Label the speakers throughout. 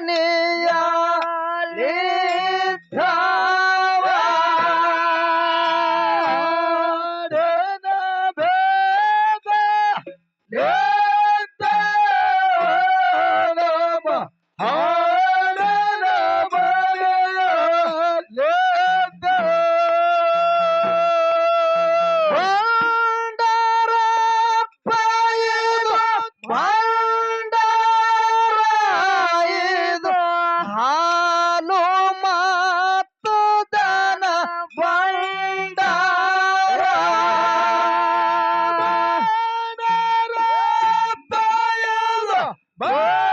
Speaker 1: জানে
Speaker 2: Woo!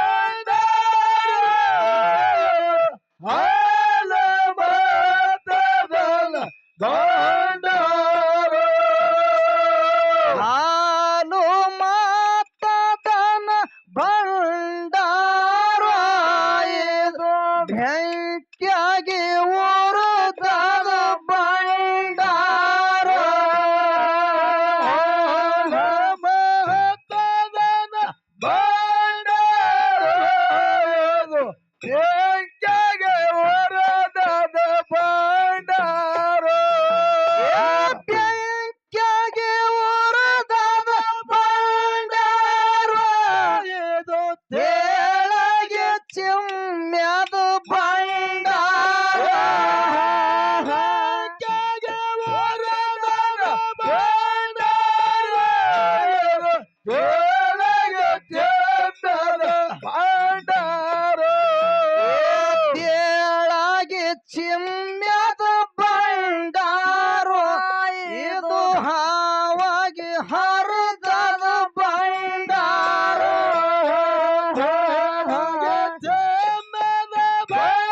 Speaker 2: Bye.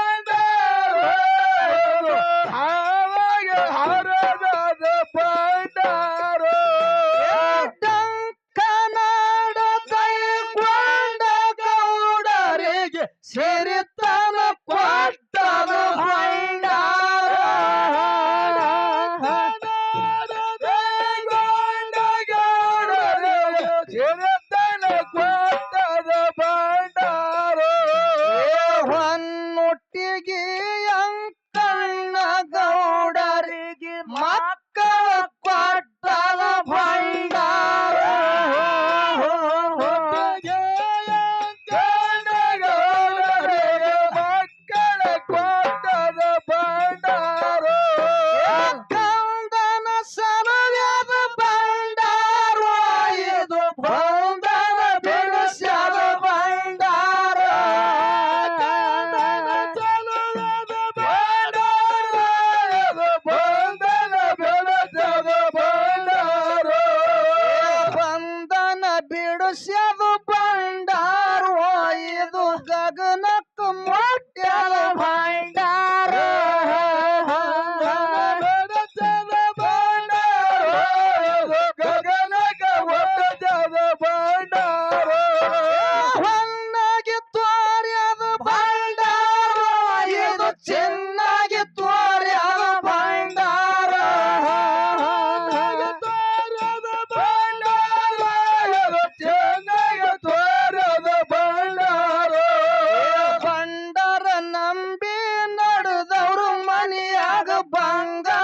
Speaker 1: Gowda ಬಿಡಿಸ್ಯದ Long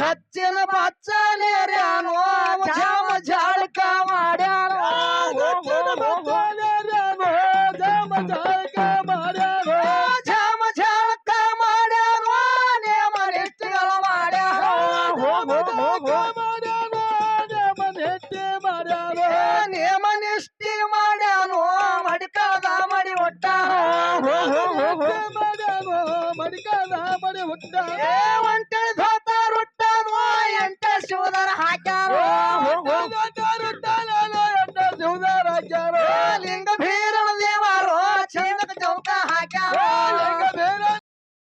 Speaker 1: ಕಚ್ಚಿನ ಬಚ್ಚನೇರ್ಯಾನೋ ಹೋದಾರ ಹಾಕ್ಯಾರ ಹೋಗ್ ಹೋಗ್